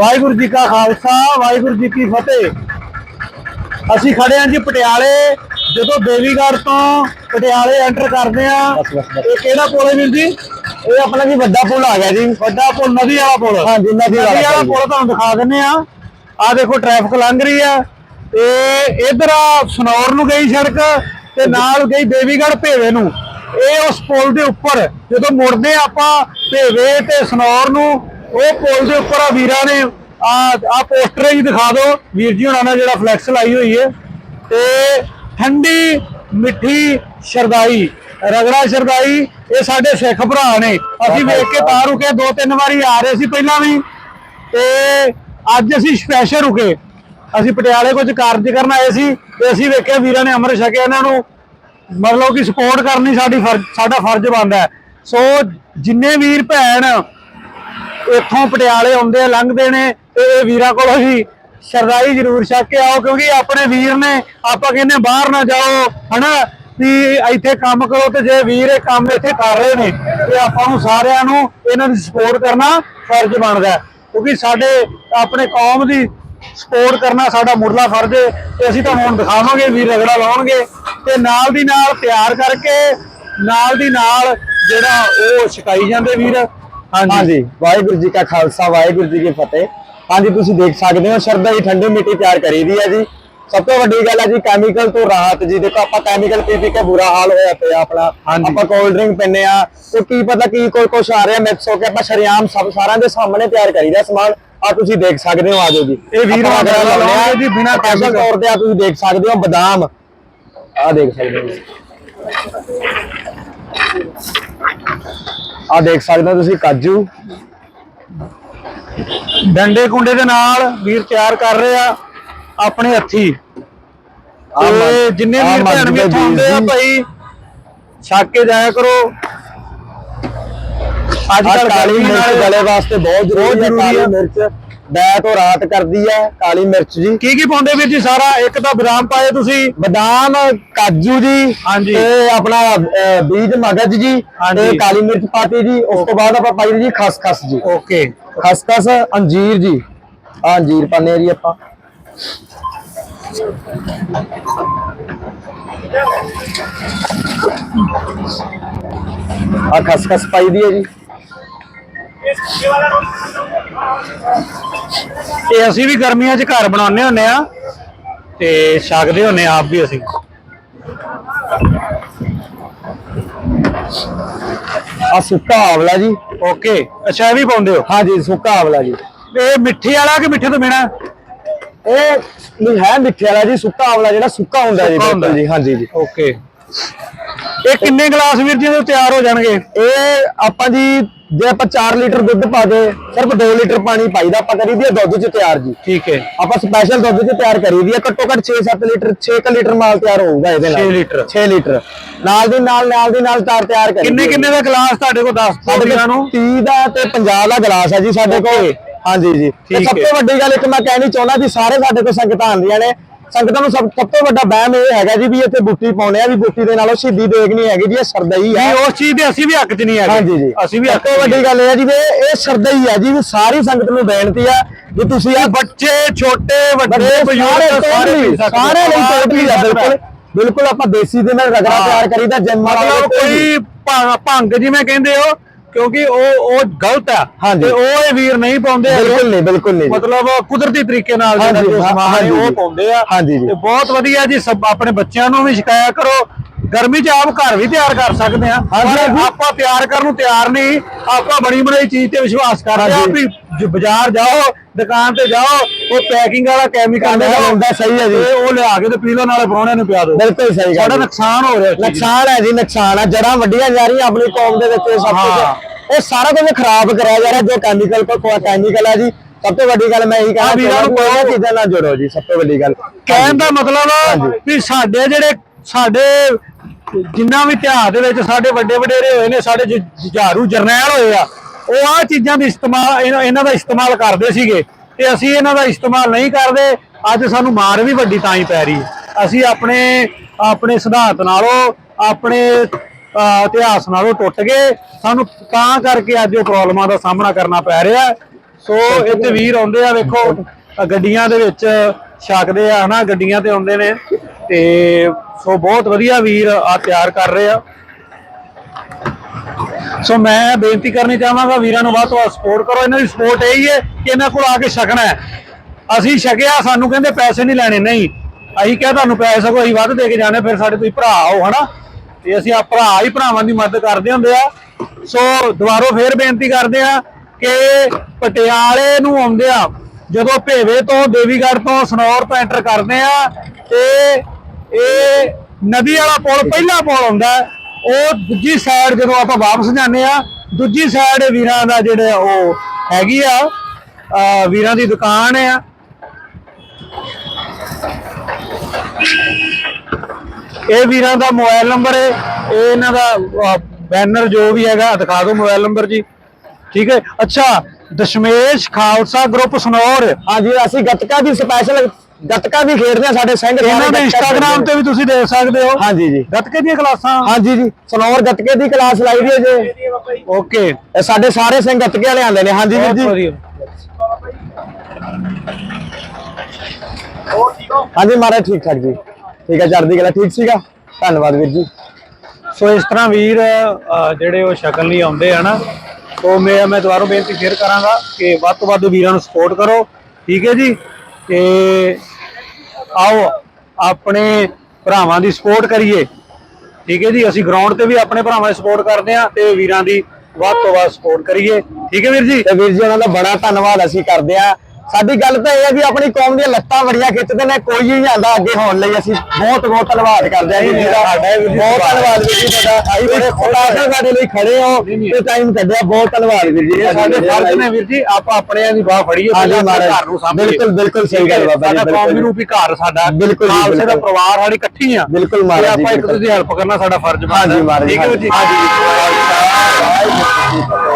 ਵਾਹਿਗੁਰੂ ਜੀ ਕਾ ਖਾਲਸਾ ਵਾਹਿਗੁਰੂ ਜੀ ਕੀ ਫਤਿਹ। ਅਸੀਂ ਖੜੇ ਹਾਂ ਜੀ ਪਟਿਆਲੇ ਜਦੋਂ ਦੇਵੀਗੜ੍ਹ ਤੋਂ ਪਟਿਆਲੇ ਐਂਟਰ ਕਰਦੇ ਆ। ਇਹ ਕਿਹੜਾ ਪੁਲ ਹੈ ਵੀਰ ਜੀ? ਇਹ ਆਪਣਾ ਜੀ ਵੱਡਾ ਪੁਲ ਆ ਗਿਆ ਜੀ। ਵੱਡਾ ਪੁਲ ਨਦੀ ਵਾਲਾ ਪੁਲ? ਹਾਂਜੀ, ਨਦੀ ਵਾਲਾ ਪੁਲ। ਤੁਹਾਨੂੰ ਦਿਖਾ ਦਿੰਨੇ ਆ ਆ ਦੇਖੋ ਟ੍ਰੈਫਿਕ ਲੰਘ ਰਹੀ ਆ ਤੇ ਇਧਰ ਸਨੌਰ ਨੂੰ ਗਈ ਸੜਕ ਤੇ ਨਾਲ ਗਈ ਦੇਵੀਗੜ੍ਹ ਭੇਵੇ ਨੂੰ। ਇਹ ਉਸ ਪੁਲ ਦੇ ਉੱਪਰ ਜਦੋਂ ਮੁੜਦੇ ਆਪਾਂ ਭੇਵੇ ਤੇ ਸਨੌਰ ਨੂੰ ਉਹ ਪੁਲ ਦੇ ਉੱਪਰ ਆ ਵੀਰਾਂ ਨੇ, ਆ ਆ ਪੋਸਟਰ ਜੀ ਦਿਖਾ ਦਿਓ। ਵੀਰ ਜੀ ਹੁਣਾਂ ਨੇ ਜਿਹੜਾ ਫਲੈਕਸ ਲਾਈ ਹੋਈ ਹੈ ਤੇ ਠੰਡੀ, ਮਿੱਠੀ ਸ਼ਰਦਾਈ, ਰਗੜਾ ਸ਼ਰਦਾਈ, ਇਹ ਸਾਡੇ ਸਿੱਖ ਭਰਾ ਨੇ। ਅਸੀਂ ਵੇਖ ਕੇ ਤਾਂ ਰੁਕੇ ਦੋ ਤਿੰਨ ਵਾਰੀ ਆ ਰਹੇ ਸੀ ਪਹਿਲਾਂ ਵੀ। ਤੇ ਅੱਜ ਅਸੀਂ ਸਪੈਸ਼ਲ ਰੁਕੇ। ਅਸੀਂ ਪਟਿਆਲੇ ਕੁਝ ਕਾਰਜ ਕਰਨ ਆਏ ਸੀ ਤੇ ਅਸੀਂ ਵੇਖਿਆ ਵੀਰਾਂ ਨੇ ਅੰਮ੍ਰਿਤ ਛਕਿਆ ਇਹਨਾਂ ਨੂੰ। ਮਤਲਬ ਕਿ ਸਪੋਰਟ ਕਰਨੀ ਸਾਡੀ ਫਰਜ਼, ਸਾਡਾ ਫਰਜ਼ ਬਣਦਾ। ਸੋ ਜਿੰਨੇ ਵੀਰ ਭੈਣ ਇੱਥੋਂ ਪਟਿਆਲੇ ਆਉਂਦੇ ਆ, ਲੰਘਦੇ ਨੇ ਤੇ ਇਹ ਵੀਰਾਂ ਕੋਲੋਂ ਹੀ ਸ਼ਰਦਾਈ ਜ਼ਰੂਰ ਛਕ ਕੇ ਆਓ, ਕਿਉਂਕਿ ਆਪਣੇ ਵੀਰ ਨੇ, ਆਪਾਂ ਕਹਿੰਦੇ ਬਾਹਰ ਨਾ ਜਾਓ, ਹਨਾ? ਵੀ ਇੱਥੇ ਕੰਮ ਕਰੋ ਤੇ ਜੇ ਵੀਰ ਇਹ ਕੰਮ ਇੱਥੇ ਕਰ ਰਹੇ ਨੇ, ਤੇ ਆਪਾਂ ਨੂੰ ਸਾਰਿਆਂ ਨੂੰ ਇਹਨਾਂ ਦੀ ਸਪੋਰਟ ਕਰਨਾ ਫਰਜ਼ ਬਣਦਾ ਕਿਉਂਕਿ ਸਾਡੇ, ਆਪਣੇ ਕੌਮ ਦੀ ਸਪੋਰਟ ਕਰਨਾ ਸਾਡਾ ਮੁੱਢਲਾ ਫਰਜ਼ ਹੈ, ਤੇ ਅਸੀਂ ਤੁਹਾਨੂੰ ਹੁਣ ਦਿਖਾਵਾਂਗੇ, ਵੀਰ ਰਗੜਾ ਲਾਉਣਗੇ, ਤੇ ਨਾਲ ਦੀ ਨਾਲ ਤਿਆਰ ਕਰਕੇ, ਨਾਲ ਦੀ ਨਾਲ ਜਿਹੜਾ ਉਹ ਛਕਾਈ ਜਾਂਦੇ ਵੀਰ ਹਾਂਜੀ। ਵਾਹਿਗੁਰੂ ਜੀ ਕਾ ਖਾਲਸਾ ਵਾਹਿਗੁਰੂ ਜੀ ਕੀ ਫਤਿਹ। ਹਾਂਜੀ ਤੁਸੀਂ ਦੇਖ ਸਕਦੇ ਹੋ ਸ਼ਰਦਾ ਦੀ ਠੰਡੀ ਮਿੱਟੀ ਤਿਆਰ ਕਰੀ ਦੀ ਹੈ ਜੀ। ਸਭ ਤੋਂ ਵੱਡੀ ਗੱਲ ਹੈ ਜੀ ਕੈਮੀਕਲ ਤੋਂ ਰਾਹਤ ਜੀ। ਦੇਖੋ ਆਪਾਂ ਕੈਮੀਕਲ ਪੀ ਪੀ ਕੇ ਬੁਰਾ ਹਾਲ ਹੋਇਆ ਪਿਆ ਆਪਣਾ। ਆਪਾਂ ਕੋਲਡ ਡਰਿੰਕ ਪੀਂਦੇ ਆ ਤੇ ਕੀ ਪਤਾ ਕੀ ਕੋਈ ਕੁਛ ਆ ਰਿਹਾ ਮਿਕਸ ਹੋ ਕੇ ਆਪਾਂ ਸ਼ਰਿਆਮ ਸਭ ਸਾਰਿਆਂ ਦੇ ਸਾਹਮਣੇ ਤਿਆਰ ਕਰੀਦਾ ਸਮਾਨ। ਆ ਤੁਸੀਂ ਦੇਖ ਸਕਦੇ ਹੋ ਆਜੋ ਜੀ। ਇਹ ਵੀਰ ਵਗੈਰਾ ਲਾਉਂਦੇ ਆ ਜੀ ਬਿਨਾਂ chemical। ਤੌਰ ਤੇ ਆ ਤੁਸੀਂ ਦੇਖ ਸਕਦੇ ਹੋ ਬਦਾਮ। ਆ ਦੇਖ ਸਕਦੇ ਹੋ। ਆ ਦੇਖ ਸਕਦੇ ਹੋ ਤੁਸੀਂ ਕਾਜੂ ਡੰਡੇ ਕੁੰਡੇ ਦੇ ਨਾਲ ਵੀਰ ਤਿਆਰ ਕਰ ਰਹੇ ਆ ਆਪਣੇ ਹੱਥੀ ਤੇ ਜਿੰਨੇ ਭੈਣ ਵੀ ਦੇ ਇੱਥੋਂ ਆਉਂਦੇ ਆ। ਭਾਈ ਛੱਕ ਕੇ ਜਾਇਆ ਕਰੋ ਅੱਜ ਕੱਲ ਕਾਲੀ ਮਿਰਚ ਗਲੇ ਵਾਸਤੇ ਬਹੁਤ ਜ਼ਰੂਰੀ ਹੈ ਜ਼ਰੂਰੀ ਕਾਲੀ ਹੈ। ਮਿਰਚ ਡੈ ਤੋਂ ਰਾਤ ਕਰਦੀ ਹੈ ਕਾਲੀ ਮਿਰਚ ਜੀ। ਕੀ ਕੀ ਪਾਉਂਦੇ ਵੀਰ ਜੀ ਸਾਰਾ? ਇੱਕ ਤਾਂ ਬਦਾਮ ਪਾਏ ਤੁਸੀਂ। ਬਦਾਮ ਕਾਜੂ ਜੀ ਹਾਂਜੀ। ਤੇ ਆਪਣਾ ਅਹ, ਬੀਜ ਮਗਜ ਜੀ ਹਾਂਜੀ। ਤੇ ਕਾਲੀ ਮਿਰਚ ਪਾਤੀ ਜੀ। ਉਸ ਤੋਂ ਬਾਅਦ ਆਪਾਂ ਪਾਈ ਜੀ ਖਸਖਸ ਜੀ। ਓਕੇ। ਖਸਖਸ ਅੰਜੀਰ ਜੀ। ਆ ਅੰਜੀਰ ਪਾਣੇ ਜੀ ਆਪਾਂ। ਆ ਖਸਖਸ ਪਾਈ ਦੀ ਹੈ ਜੀ। ਇਹ ਅਸੀਂ ਵੀ ਗਰਮੀਆਂ 'ਚ ਘਰ ਬਣਾਉਂਦੇ ਹੁੰਨੇ ਆ ਤੇ ਛਕਦੇ ਹੁੰਨੇ ਆਪ ਵੀ ਅਸੀਂ। ਆ ਸੁੱਕਾ ਆਵਲਾ ਜੀ। ਓਕੇ ਅੱਛਾ ਇਹ ਵੀ ਪਾਉਂਦੇ ਹੋ? ਹਾਂਜੀ ਸੁੱਕਾ ਆਵਲਾ ਜੀ। ਇਹ ਮਿੱਠੇ ਵਾਲਾ ਕਿ ਮਿੱਠੇ ਤੋਂ ਬਿਨਾ? ਇਹ ਨਹੀਂ ਹੈ ਮਿੱਠੇ ਵਾਲਾ ਜੀ ਸੁੱਕਾ ਆਵਲਾ ਜਿਹੜਾ ਸੁੱਕਾ ਹੁੰਦਾ ਜੀ। ਬਿਲਕੁਲ ਜੀ ਹਾਂਜੀ ਜੀ। ਓਕੇ ਇਹ ਕਿੰਨੇ ਗਲਾਸ ਵੀਰ ਜੀ ਦੇ ਤਿਆਰ ਹੋ ਜਾਣਗੇ? ਇਹ ਆਪਾਂ ਜੀ ਜੇ ਆਪਾਂ 4 ਲੀਟਰ ਦੁੱਧ ਪਾ ਦੇ ਸਿਰਫ 2 ਲੀਟਰ ਪਾਣੀ ਪਾਈਦਾ ਆਪਾਂ ਕਰੀ ਦੀ ਦੁੱਧ ਚ ਤਿਆਰ ਜੀ। ਠੀਕ ਹੈ। ਆਪਾਂ ਸਪੈਸ਼ਲ ਦੁੱਧ ਚ ਤਿਆਰ ਕਰੀ ਦੀ ਘੱਟੋ ਘੱਟ 6-7 ਲੀਟਰ 6 ਲੀਟਰ ਮਾਲ ਤਿਆਰ ਹੋਊਗਾ ਇਹਦੇ ਨਾਲ। ਛੇ ਲੀਟਰ। 6 ਲੀਟਰ। ਨਾਲ ਦੀ ਨਾਲ ਨਾਲ ਦੀ ਨਾਲ ਤਾਰ ਤਿਆਰ ਕਰੀ ਕਿੰਨੇ ਕਿੰਨੇ ਦਾ ਗਲਾਸ ਤੁਹਾਡੇ ਕੋਲ ਦੱਸ ਸਾਡੇ ਨੂੰ? 30 ਦਾ ਤੇ 50 ਦਾ ਗਲਾਸ ਹੈ ਜੀ ਸਾਡੇ ਕੋਲ। ਹਾਂਜੀ ਜੀ। ਸਭ। ਤੋਂ ਵੱਡੀ ਗੱਲ ਇੱਕ ਮੈਂ ਕਹਿਣੀ ਚਾਹੁੰਦਾ ਵੀ ਸਾਰੇ ਸਾਡੇ ਕੋਲ ਸੰਗਤਾਂ ਆਉਂਦੀਆਂ ਨੇ। ਸੰਗਤਾਂ ਨੂੰ ਸਭ ਸਭ ਤੋਂ ਵੱਡਾ ਵਹਿਮ ਇਹ ਹੈਗਾ ਜੀ ਵੀ ਇੱਥੇ ਬੁੱਟੀ ਪਾਉਣੇ ਆ ਵੀ ਬੁੱਟੀ ਦੇ ਨਾਲੋਂ ਸ਼ਹੀਦੀ ਦੇਗ ਨਹੀਂ ਹੈਗੀ ਜੀ ਇਹ ਸਰਦਈ ਆ ਉਸ ਚੀਜ਼ ਦੇ ਅਸੀਂ ਵੀ ਹੱਕ 'ਚ ਨਹੀਂ ਹੈਗੇ ਹਾਂਜੀ ਜੀ ਅਸੀਂ ਵੀ ਸਭ ਹੱਕ ਤੋਂ ਵੱਡੀ ਗੱਲ ਇਹ ਹੈ ਜੀ ਵੀ ਇਹ ਹੀ ਹੈ ਜੀ ਵੀ ਸਾਰੀ ਸੰਗਤ ਨੂੰ ਬੇਨਤੀ ਆ ਵੀ ਤੁਸੀਂ ਆ ਬੱਚੇ ਛੋਟੇ ਵੱਡੇ ਬਜ਼ੁਰਗ ਸਾਰੇ। ਸਾਰੇ ਲਈ ਟੋਟਲੀ ਆ। ਬਿਲਕੁਲ ਬਿਲਕੁਲ ਆਪਾਂ ਦੇਸੀ ਦੇ ਨਾਲ ਰਗੜਾ। ਤਿਆਰ ਕਰੀਦਾ ਜਿੰਮ ਵਾਲਾ ਮਤਲਬ ਕੋਈ ਭੰਗ ਜਿਵੇਂ ਕਹਿੰਦੇ ਹੋ ਕਿਉਂਕਿ ਉਹ ਉਹ ਗਲਤ ਆ। ਤੇ ਉਹ ਇਹ ਵੀਰ ਨਹੀਂ ਪਾਉਂਦੇ। ਬਿਲਕੁਲ ਨਹੀਂ ਬਿਲਕੁਲ ਨਹੀਂ। ਮਤਲਬ ਕੁਦਰਤੀ ਤਰੀਕੇ ਨਾਲ ਜਿਹੜਾ ਹਾਂਜੀ, ਜੋ ਹਾਂ, ਸਮਾਨ ਹੈ ਹਾਂਜੀ ਉਹ ਜੀ। ਪਾਉਂਦੇ ਆ ਹਾਂਜੀ ਜੀ। ਤੇ ਬਹੁਤ ਵਧੀਆ ਜੀ ਸਭ ਆਪਣੇ ਬੱਚਿਆਂ ਨੂੰ ਵੀ ਸ਼ਿਕਾਇਆ ਕਰੋ ਗਰਮੀ 'ਚ ਆਪ ਘਰ ਵੀ ਤਿਆਰ ਕਰ ਸਕਦੇ ਆ ਪਰ। ਆਪਾਂ ਤਿਆਰ ਕਰਨ ਨੂੰ ਤਿਆਰ ਨਹੀਂ ਆਪਾਂ ਬਣੀ ਬਣਾਈ ਚੀਜ਼ ਤੇ ਵਿਸ਼ਵਾਸ ਕਰਦੇ ਆ। ਵੀ ਜ- ਬਾਜ਼ਾਰ ਜਾਓ ਦੁਕਾਨ ਤੇ ਜਾਓ ਉਹ ਪੈਕਿੰਗ ਵਾਲਾ ਕੈਮੀਕਲ Chemical ਹੁੰਦਾ, ਸਹੀ ਹੈ ਜੀ। ਉਹ ਲਿਆ ਕੇ ਤੇ ਪੀ ਲਓ ਨਾਲੇ ਪਰੌਣਿਆਂ ਨੂੰ ਪਿਆ ਦਿਓ ਬਿਲਕੁਲ ਸਹੀ ਗੱਲ ਸਾਡਾ। ਨੁਕਸਾਨ ਹੋ ਰਿਹਾ ਦਾ। ਨੁਕਸਾਨ ਹੈ ਜੀ ਨੁਕਸਾਨ ਹੈ ਜੜਾਂ ਵੱਡੀਆਂ ਜਾ ਰਹੀਆਂ ਆਪਣੀ ਕੌਮ ਦੇ ਵਿੱਚ ਸਭ। ਕੁਝ ਇਹ ਸਾਰਾ ਕੁਝ ਖਰਾਬ ਕਰਿਆ ਜਾ ਰਿਹਾ ਜੋ ਕੈਮੀਕਲ ਕੋ ਕੈਮੀਕਲ ਹੈ ਜੀ ਸਭ ਤੋਂ ਵੱਡੀ ਗੱਲ ਮੈਂ ਇਹੀ ਹਾਂ, ਕਹਿਣਾ ਵੀਰਾਂ ਨੂੰ ਕਹੋ। ਕੋਈ ਚੀਜ਼ਾਂ ਨਾਲ ਜੁੜੋ ਜੀ ਸਭ ਤੋਂ ਵੱਡੀ ਗੱਲ ਕਹਿਣ ਦਾ ਮਤਲਬ। ਵੀ ਸਾਡੇ ਜਿਹੜੇ ਸਾਡੇ ਜਿੰਨਾ ਵੀ ਇਤਿਹਾਸ ਦੇ ਵਿੱਚ ਸਾਡੇ ਵੱਡੇ ਵਡੇਰੇ ਹੋਏ ਨੇ ਸਾਡੇ ਜ- ਜੁਝਾਰੂ ਜਰਨੈਲ ਹੋਏ ਆ ਉਹ ਆ ਚੀਜ਼ਾਂ ਦੀ ਇਸਤੇਮਾਲ ਇਹਨਾਂ ਇਹਨਾਂ ਦਾ ਇਸਤੇਮਾਲ ਕਰਦੇ ਸੀਗੇ ਤੇ ਅਸੀਂ ਇਹਨਾਂ ਦਾ ਇਸਤੇਮਾਲ ਨਹੀਂ ਕਰਦੇ। ਅੱਜ ਸਾਨੂੰ ਮਾਰ ਵੀ ਵੱਡੀ ਤਾਂ ਹੀ ਪੈ ਰਹੀ ਅਸੀਂ ਆਪਣੇ ਆਪਣੇ ਸਿਧਾਂਤ ਨਾਲੋਂ, ਆਪਣੇ ਇਤਿਹਾਸ ਨਾਲੋਂ ਟੁੱਟ ਗਏ। ਸਾਨੂੰ ਤਾਂ ਕਰਕੇ ਅੱਜ ਉਹ ਪ੍ਰੋਬਲਮਾਂ ਦਾ ਸਾਹਮਣਾ ਕਰਨਾ ਪੈ ਰਿਹਾ। ਸੋ ਇੱਥੇ ਵੀਰ ਆਉਂਦੇ ਆ, ਵੇਖੋ, ਗੱਡੀਆਂ ਦੇ ਵਿੱਚ ਛਕਦੇ ਆ, ਹਨਾ, ਗੱਡੀਆਂ ਤੇ ਆਉਂਦੇ ਨੇ। ਤੇ ਸੋ ਬਹੁਤ ਵਧੀਆ ਵੀਰ ਆ ਤਿਆਰ ਕਰ ਰਹੇ ਆ। ਸੋ ਮੈਂ ਬੇਨਤੀ ਕਰਨੀ ਚਾਹਾਂਗਾ ਵੀਰਾਂ ਨੂੰ, ਵੱਧ ਤੋਂ ਵੱਧ ਸਪੋਰਟ ਕਰੋ। ਇਹਨਾਂ ਦੀ ਸਪੋਰਟ ਇਹੀ ਹੈ ਕਿ ਇਹਨਾਂ ਕੋਲ ਆ ਕੇ ਛਕਣਾ ਹੈ। ਅਸੀਂ ਛਕਿਆ, ਸਾਨੂੰ ਕਹਿੰਦੇ ਪੈਸੇ ਨਹੀਂ ਲੈਣੇ। ਨਹੀਂ, ਅਸੀਂ ਕਿਹਾ ਤੁਹਾਨੂੰ ਪੈਸੇ ਸਗੋਂ ਅਸੀਂ ਵੱਧ ਦੇ ਕੇ ਜਾਣੇ, ਫਿਰ ਸਾਡੇ ਤੁਸੀਂ ਭਰਾ ਹੋ ਹਨਾ? ਤੇ ਅਸੀਂ ਆ ਭਰਾ ਹੀ ਭਰਾਵਾਂ ਦੀ ਮਦਦ ਕਰਦੇ ਹੁੰਦੇ ਆ। ਸੋ ਦੁਬਾਰੋਂ ਫੇਰ ਬੇਨਤੀ ਕਰਦੇ ਆ ਕਿ ਪਟਿਆਲੇ ਨੂੰ ਆਉਂਦੇ ਆ, ਜਦੋਂ ਭੇਵੇ ਤੋਂ, ਦੇਵੀਗੜ੍ਹ ਤੋਂ ਸਨੌਰ ਤੋਂ ਐਂਟਰ ਕਰਦੇ ਆ, ਤੇ ਇਹ ਨਦੀ ਵਾਲਾ ਪੁਲ ਪਹਿਲਾ ਪੁਲ ਆਉਂਦਾ ਉਹ ਦੂਜੀ ਸਾਈਡ ਜਦੋਂ ਆਪਾਂ ਵਾਪਸ ਜਾਂਦੇ ਆ ਦੂਜੀ ਸਾਈਡ ਵੀਰਾਂ ਦਾ ਜਿਹੜੇ ਉਹ ਹੈਗੀ ਆ ਵੀਰਾਂ ਦੀ ਦੁਕਾਨ ਆ। ਇਹ ਵੀਰਾਂ ਦਾ ਮੋਬਾਈਲ ਨੰਬਰ ਹੈ ਇਹ ਇਹਨਾਂ ਦਾ ਬੈਨਰ ਜੋ ਵੀ ਹੈਗਾ, ਦਿਖਾ ਦਿਓ ਮੋਬਾਈਲ ਨੰਬਰ ਜੀ। ਠੀਕ ਹੈ? ਅੱਛਾ, ਦਸ਼ਮੇਸ਼ ਖਾਲਸਾ ਗਰੁੱਪ ਸਨੌਰ। ਹਾਂਜੀ, ਅਸੀਂ ਗੱਤਕਾ ਦੀ ਸਪੈਸ਼ਲ ਗੱਤਕਾ ਵੀ ਖੇਡਦੇ ਆ ਸਾਡੇ ਸਿੰਘ ਇਹਨਾਂ ਦੇ ਇੰਸਟਾਗ੍ਰam ਤੇ ਵੀ ਤੁਸੀਂ ਦੇਖ ਸਕਦੇ ਹੋ। ਹਾਂਜੀ ਜੀ। ਗੱਤਕੇ ਦੀਆਂ ਕਲਾਸਾਂ। ਹਾਂਜੀ ਜੀ ਸਨੌਰ ਗੱਤਕੇ ਦੀ ਕਲਾਸ ਲਾਈ ਦੀ ਹੈ ਜੀ। ਓਕੇ। ਇਹ ਸਾਡੇ ਸਾਰੇ ਸਿੰਘ ਗੱਤਕੇ ਵਾਲੇ ਆਉਂਦੇ ਨੇ। ਹਾਂਜੀ ਵੀਰ ਜੀ। ਹਾਂਜੀ ਮਹਾਰਾਜ ਠੀਕ ਠਾਕ ਜੀ। ਠੀਕ ਹੈ ਚੜ੍ਹਦੀ ਕਲਾ ਠੀਕ ਸੀਗਾ? ਧੰਨਵਾਦ ਵੀਰ ਜੀ। ਸੋ ਇਸ ਤਰ੍ਹਾਂ ਵੀਰ ਜਿਹੜੇ ਉਹ ਸ਼ਕਲ ਨਹੀਂ ਆਉਂਦੇ ਹਨ ਸੋ ਮੈਂ ਮੈਂ ਦੁਬਾਰਾ ਬੇਨਤੀ ਫੇਰ ਕਰਾਂਗਾ ਕਿ ਵੱਧ ਤੋਂ ਵੱਧ ਵੀਰਾਂ ਨੂੰ ਸਪੋਰਟ ਕਰੋ। ਠੀਕ ਹੈ ਜੀ? ਤੇ ਆਓ, ਆਪਣੇ ਭਰਾਵਾਂ ਦੀ ਸਪੋਰਟ ਕਰੀਏ। ਠੀਕ ਹੈ ਜੀ? ਅਸੀਂ ਗਰਾਊਂਡ ਤੇ ਵੀ ਆਪਣੇ ਭਰਾਵਾਂ ਦੀ ਸਪੋਰਟ ਕਰਦੇ ਹਾਂ ਤੇ ਵੀਰਾਂ ਦੀ ਵੱਧ ਤੋਂ ਵੱਧ ਸਪੋਰਟ ਕਰੀਏ। ਠੀਕ ਹੈ ਵੀਰ ਜੀ? ਤੇ ਵੀਰ ਜੀ, ਉਹਨਾਂ ਦਾ ਬੜਾ ਧੰਨਵਾਦ ਅਸੀਂ ਕਰਦੇ ਆ ਸਾਡੀ ਗੱਲ ਤਾਂ ਇਹ ਹੈ ਵੀ ਆਪਣੀ ਕੌਮ ਦੀਆਂ ਲੱਤਾਂ ਬੜੀਆਂ ਖਿੱਚਦੇ ਨੇ ਕੋਈ ਨਹੀਂ ਜਾਂਦਾ ਅੱਗੇ ਹੋਣ ਲਈ। ਅਸੀਂ ਬਹੁਤ ਬਹੁਤ ਧੰਨਵਾਦ ਕਰਦੇ ਆ ਜੀ ਮੇਰਾ ਬਹੁਤ ਧੰਨਵਾਦ। ਵੀਰ ਜੀ ਤੁਹਾਡਾ। ਅਸੀਂ ਬੜੇ ਖੁਸ਼ ਹਾਂ। ਸਪੈਸ਼ਲ ਸਾਡੇ ਲਈ ਖੜੇ ਹੋ। ਤੇ ਟਾਈਮ ਕੱਢਿਆ। ਬਹੁਤ ਧੰਨਵਾਦ ਵੀਰ ਜੀ। ਇਹ ਸਾਡੇ ਫਰਜ਼ ਨੇ ਵੀਰ ਜੀ ਆਪਾਂ ਆਪਣਿਆਂ ਦੀ ਬਾਹ ਫੜੀਏ। ਘਰ ਨੂੰ ਸਾਂਭੀਏ। ਬਿਲਕੁਲ, ਬਿਲਕੁਲ ਸਹੀ ਗੱਲ ਬਾਬਾ ਜੀ, ਸਾਡਾ ਕੌਮੀ। ਰੂਪੀ ਘਰ ਸਾਡਾ। ਬਿਲਕੁਲ ਜੀ, ਦਾ। ਪਰਿਵਾਰ ਸਾਡੀ ਇਕੱਠੀ ਆ। ਬਿਲਕੁਲ ਮਹਾਰਾਜ ਜੀ, ਆਪਾਂ ਇੱਕ। ਦੂਜੇ ਦੀ ਹੈਲਪ ਕਰਨਾ ਸਾਡਾ ਫਰਜ਼ ਬਣਦਾ। ਠੀਕ ਹੈ ਜੀ? ਵਾਹਿਗੁਰੂ ਜੀ ਵਾਹਿਗੁਰੂ